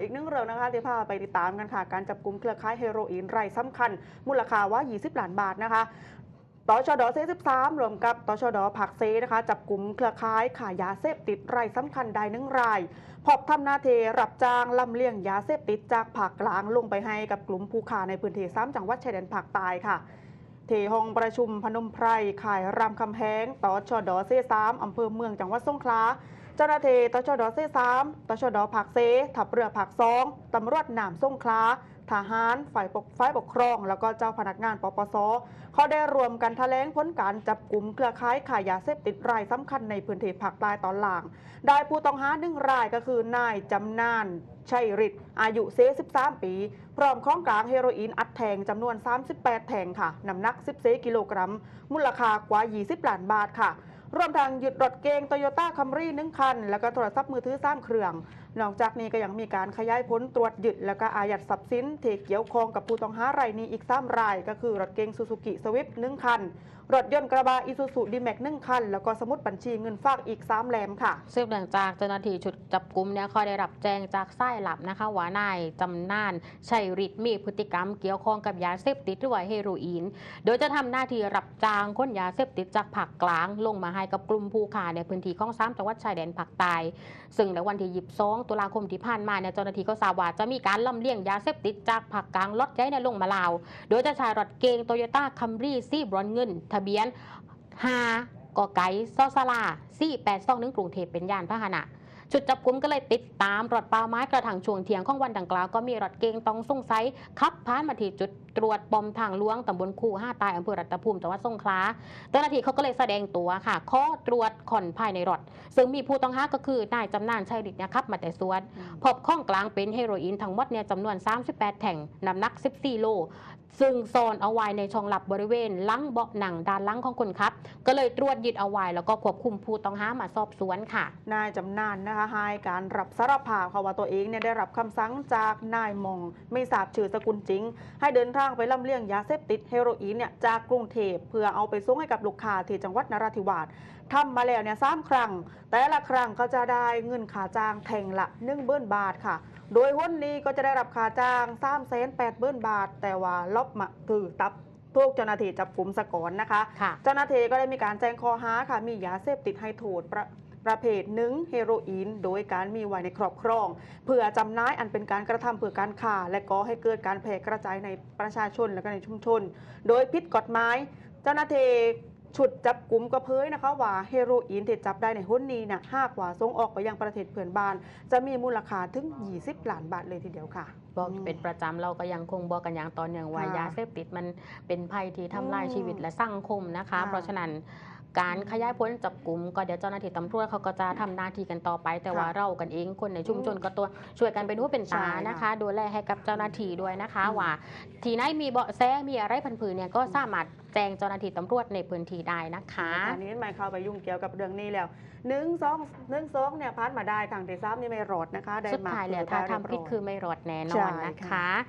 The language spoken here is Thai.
อีกหนึ่งเรื่องนะคะที่พาไปติดตามกันค่ะ การจับกลุ่มเครือข่ายเฮโรอีนรายสำคัญ มูลค่าว่า 20ล้านบาทนะคะตชดเซ13รวมกับตชดผักเซนะคะ จับกลุ่มเครือข่ายขายยาเสพติดรายสำคัญได้หนึ่งรายพบทำหนาเทรับจ้างลำเลียงยาเสพติดจากภาคกลางลงไปให้กับกลุ่มผู้ค้าในพื้นที่สามจังหวัดชายแดนภาคใต้ค่ะที่ห้องประชุมพนมไพรข่ายรามคำแหงตอชดเซสามอำเภอเมืองจังหวัดสงขลา จ้าหน้าที่ตชดเซสามตชดผักเซทับเรือผักซองตำรวจหน้ำสงขลาทหาร ฝ่ายปกฝ่ายปกครอง แล้วก็เจ้าพนักงานปปสเขาได้รวมกันแถลงผลการจับกลุ่มเครือข่ายขายยาเสพติดรายสำคัญในพื้นที่ภาคใต้ตอนล่างได้ผู้ต้องหาหนึ่งรายก็คือนายจำนานชัยฤทธิ์อายุเซ13ปี พร้อมของกลางเฮโรอีนอัดแทงจำนวน 38 แทงค่ะน้ำหนัก 14 กิโลกรัม มูลค่ากว่า 20 ล้านบาทค่ะ รวมทั้งยึดรถเกงโตโยต้าคัมรี่หนึ่งคัน แล้วก็โทรศัพท์มือถือสามเครื่องนอกจากนี้ก็ยังมีการขยายผลตรวจยึดแล้วก็อายัดทรัพย์สินที่เกี่ยวข้องกับผู้ต้องหารายนี้อีก3ราย ก็คือรถเกงซูซูกิสวิฟหนึ่งคัน รถยนต์กระบะอิซูซุดีแม็กหนึ่งคัน แล้วก็สมุดบัญชีเงินฝากอีก3แหลมค่ะสืบเนื่องจากเจ้าหน้าที่ชุดจับกลุ่มเนี่ยเขาได้รับแจ้งจากไส้หลับนะคะว่านายจำนานชัยฤทธิ์มีพฤติกรรมเกี่ยวข้องกับยาเสพติดหรือว่าเฮโรอีน โดยจะทำหน้าที่รับจ้างค้นยาเสพติดจากภาคกลาง ลงมาให้กับกลุ่มผู้ค้าในพื้นที่ของสามจังหวัดชายแดนภาคใต้ซึ่งในวันที่ 22ตุลาคมที่ผ่านมาเนี่ยเจ้าหน้าที่ก็ทราบว่าจะมีการลำเลียงยาเสพติดจากผักกลางล็อตใหญ่ในลงมาลาว โดยจะใช้รถเกงโตโยต้าคัมรี่ซีบรอนเงิน ทะเบียน5กอไก่ซอสลา4 8 2 1กรุงเทพเป็นยานพาหนะ จุดจับกุมก็เลยติดตามรถป่าไม้กระทั่งช่วงเทียงของวันดังกล่าวก็มีรถเกงต้องสงสัยขับผ่านมาที่จุดตรวจปมทางหลวงตำบลคูห้าตายอำเภอรัตภูมิจังหวัดสงขลาเจ้าหน้าที่เขาก็เลยแสดงตัวค่ะข้อตรวจขอนภายในรถ ซึ่งมีผู้ต้องหาก็คือนายจำนานชัยฤทธิ์นะครับมาแต่สวน พบข้องกลางเป็นเฮโรอีนทั้งหมดเนี่ยจำนวน 38 แท่งน้ำหนัก 14 โล ซึ่งซ่อนเอาไว้ในช่องหลับบริเวณลังเบาะหนังด้านลังของคนขับ ก็เลยตรวจยึดเอาไว้แล้วก็ควบคุมผู้ต้องหามาสอบสวนค่ะ นายจำนานนะคะให้การรับสารภาพค่ะว่าตัวเองเนี่ยได้รับคำสั่งจากนายมอง ไม่ทราบชื่อสกุลจริง ให้เดินทางไปลำเลียงยาเสพติดเฮโรอีนเนี่ยจากกรุงเทพเพื่อเอาไปส่งให้กับลูกค้าที่จังหวัดนราธิวาสทำมาแล้วเนี่ยสามครั้ง แต่ละครั้งก็จะได้เงินค่าจ้างแทงละหนึ่งเบิ้นบาทค่ะ โดยหุ้นนี้ก็จะได้รับค่าจ้าง3ามแสนแปดเบิ้นบาท แต่ว่าลบมาถือตับทุกเจ้าหน้าที่จับกลุ่มสะก่อนนะคะค่ะเจ้าหน้าที่ก็ได้มีการแจ้งข้อหาค่ะ มียาเสพติดให้โทษ ประประเภทหนึ่งเฮโรอีน โดยการมีไว้ในครอบครอง เพื่อจำหน่ายอันเป็นการกระทำเพื่อการค้าและก่อให้เกิดการแพร่กระจายในประชาชนและก็ในชุมชน โดยผิดกฎหมายเจ้าหน้าที่ฉุดจับกลุ่มก็เผยนะคะว่าเฮโรอีนที่จับได้ในหุ้นนี้นะหากว่าส่งออกไปยังประเทศเพื่อนบ้าน จะมีมูลค่าถึง 20ล้านบาทเลยทีเดียวค่ะบอกเป็นประจำเราก็ยังคงบอกกันอย่างต่อเนื่องว่าค่ะยาเสพติดมันเป็นภัยที่ทำลายอืมชีวิตและสังคมนะคะค่ะเพราะฉะนั้น การขยายผลจับกลุ่มก็เดี๋ยวเจ้าหน้าที่ตำรวจเขาก็จะทำหน้าที่กันต่อไป แต่ว่าค่ะเรากันเองคนในชุมชนก็ตัวช่วยกันเป็นหูเป็นตาใช่ค่ะนะคะ ดูแลให้กับเจ้าหน้าที่ด้วยนะคะอืมว่าทีไหนมีเบาะแสมีอะไรพันผืนเนี่ยก็สามารถแจ้งเจ้าหน้าที่ตำรวจในพื้นที่ได้นะคะอันนี้ไม่เข้าไปยุ่งเกี่ยวกับเรื่องนี้แล้วหนึ่งสองหนึ่งสองเนี่ยพันมาได้ทางที่ซ้ำนี่ไม่รอดนะคะ ได้สุดมาท้ายแล้วคือถ้าได้เรียบทำผิดร้อยคือไม่รอดแน่นใช่อนนะค่ะคะ